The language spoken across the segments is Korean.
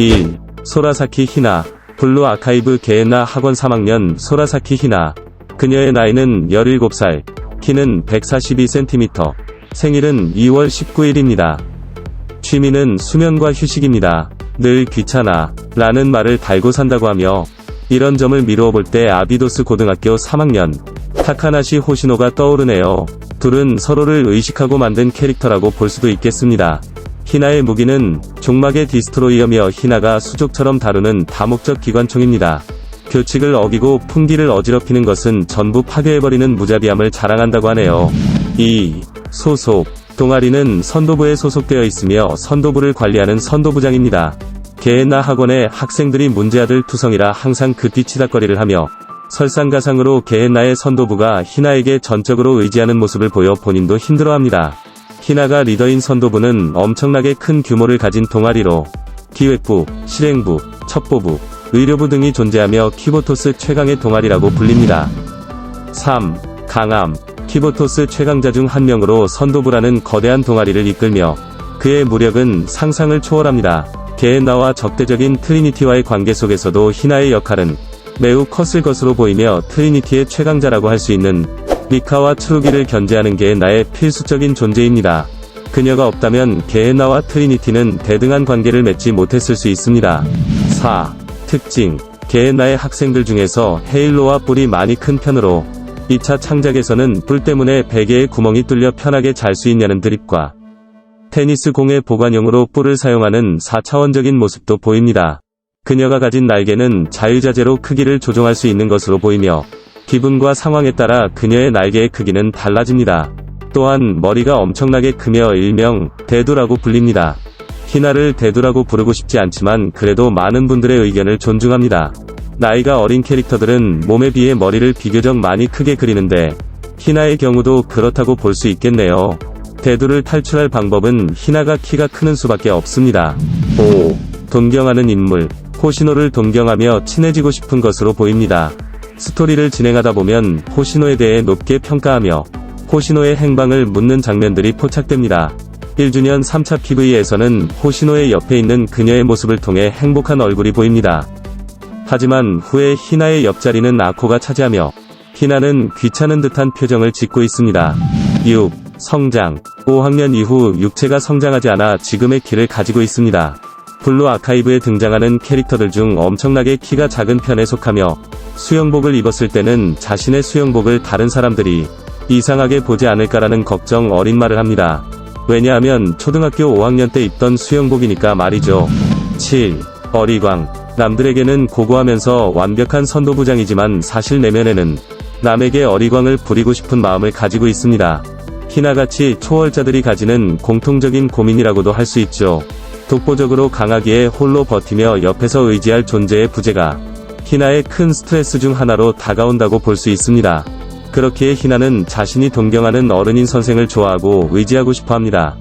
1. 소라사키 히나 블루 아카이브 게엔나 학원 3학년 소라사키 히나 그녀의 나이는 17살 키는 142cm 생일은 2월 19일입니다. 취미는 수면과 휴식입니다. 늘 귀찮아 라는 말을 달고 산다고 하며 이런 점을 미루어 볼 때 아비도스 고등학교 3학년 타카나시 호시노가 떠오르네요. 둘은 서로를 의식하고 만든 캐릭터라고 볼 수도 있겠습니다. 히나의 무기는 종막의 디스트로이어며 히나가 수족처럼 다루는 다목적 기관총입니다. 규칙을 어기고 풍기를 어지럽히는 것은 전부 파괴해버리는 무자비함을 자랑한다고 하네요. 2. 소속 동아리는 선도부에 소속되어 있으며 선도부를 관리하는 선도부장입니다. 게엔나 학원의 학생들이 문제아들 투성이라 항상 그 뒤치다거리를 하며 설상가상으로 게엔나의 선도부가 히나에게 전적으로 의지하는 모습을 보여 본인도 힘들어합니다. 히나가 리더인 선도부는 엄청나게 큰 규모를 가진 동아리로 기획부, 실행부, 첩보부, 의료부 등이 존재하며 키보토스 최강의 동아리라고 불립니다. 3. 강함 키보토스 최강자 중 한 명으로 선도부라는 거대한 동아리를 이끌며 그의 무력은 상상을 초월합니다. 게엔나와 적대적인 트리니티와의 관계 속에서도 히나의 역할은 매우 컸을 것으로 보이며 트리니티의 최강자라고 할 수 있는 미카와 트루기를 견제하는 게 나의 필수적인 존재입니다. 그녀가 없다면 게엔나와 트리니티는 대등한 관계를 맺지 못했을 수 있습니다. 4. 특징 게엔나의 학생들 중에서 헤일로와 뿔이 많이 큰 편으로 2차 창작에서는 뿔 때문에 베개에 구멍이 뚫려 편하게 잘 수 있냐는 드립과 테니스 공의 보관용으로 뿔을 사용하는 4차원적인 모습도 보입니다. 그녀가 가진 날개는 자유자재로 크기를 조정할 수 있는 것으로 보이며 기분과 상황에 따라 그녀의 날개의 크기는 달라집니다. 또한 머리가 엄청나게 크며 일명 대두라고 불립니다. 히나를 대두라고 부르고 싶지 않지만 그래도 많은 분들의 의견을 존중합니다. 나이가 어린 캐릭터들은 몸에 비해 머리를 비교적 많이 크게 그리는데 히나의 경우도 그렇다고 볼 수 있겠네요. 대두를 탈출할 방법은 히나가 키가 크는 수밖에 없습니다. 5. 존경하는 인물 호시노를 동경하며 친해지고 싶은 것으로 보입니다. 스토리를 진행하다 보면 호시노에 대해 높게 평가하며 호시노의 행방을 묻는 장면들이 포착됩니다. 1주년 3차 PV에서는 호시노의 옆에 있는 그녀의 모습을 통해 행복한 얼굴이 보입니다. 하지만 후에 히나의 옆자리는 아코가 차지하며 히나는 귀찮은 듯한 표정을 짓고 있습니다. 6. 성장 5학년 이후 육체가 성장하지 않아 지금의 키를 가지고 있습니다. 블루 아카이브에 등장하는 캐릭터들 중 엄청나게 키가 작은 편에 속하며 수영복을 입었을 때는 자신의 수영복을 다른 사람들이 이상하게 보지 않을까라는 걱정 어린 말을 합니다. 왜냐하면 초등학교 5학년 때 입던 수영복이니까 말이죠. 7. 어리광 남들에게는 고고하면서 완벽한 선도부장이지만 사실 내면에는 남에게 어리광을 부리고 싶은 마음을 가지고 있습니다. 히나같이 초월자들이 가지는 공통적인 고민이라고도 할 수 있죠. 독보적으로 강하기에 홀로 버티며 옆에서 의지할 존재의 부재가 히나의 큰 스트레스 중 하나로 다가온다고 볼 수 있습니다. 그렇기에 히나는 자신이 동경하는 어른인 선생을 좋아하고 의지하고 싶어 합니다.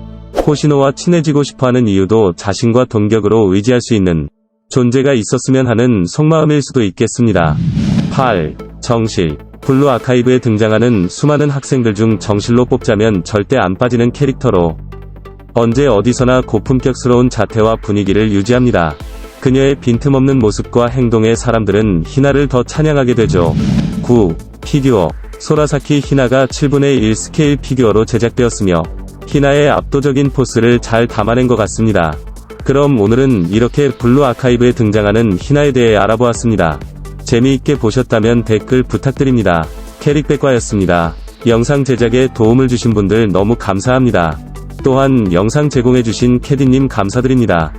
호시노와 친해지고 싶어 하는 이유도 자신과 동격으로 의지할 수 있는 존재가 있었으면 하는 속마음일 수도 있겠습니다. 8. 정실 블루 아카이브에 등장하는 수많은 학생들 중 정실로 뽑자면 절대 안 빠지는 캐릭터로 언제 어디서나 고품격스러운 자태와 분위기를 유지합니다. 그녀의 빈틈없는 모습과 행동에 사람들은 히나를 더 찬양하게 되죠. 9. 피규어 소라사키 히나가 7분의 1 스케일 피규어로 제작되었으며 히나의 압도적인 포스를 잘 담아낸 것 같습니다. 그럼 오늘은 이렇게 블루 아카이브에 등장하는 히나에 대해 알아보았습니다. 재미있게 보셨다면 댓글 부탁드립니다. 캐릭백과였습니다. 영상 제작에 도움을 주신 분들 너무 감사합니다. 또한 영상 제공해주신 캐디님 감사드립니다.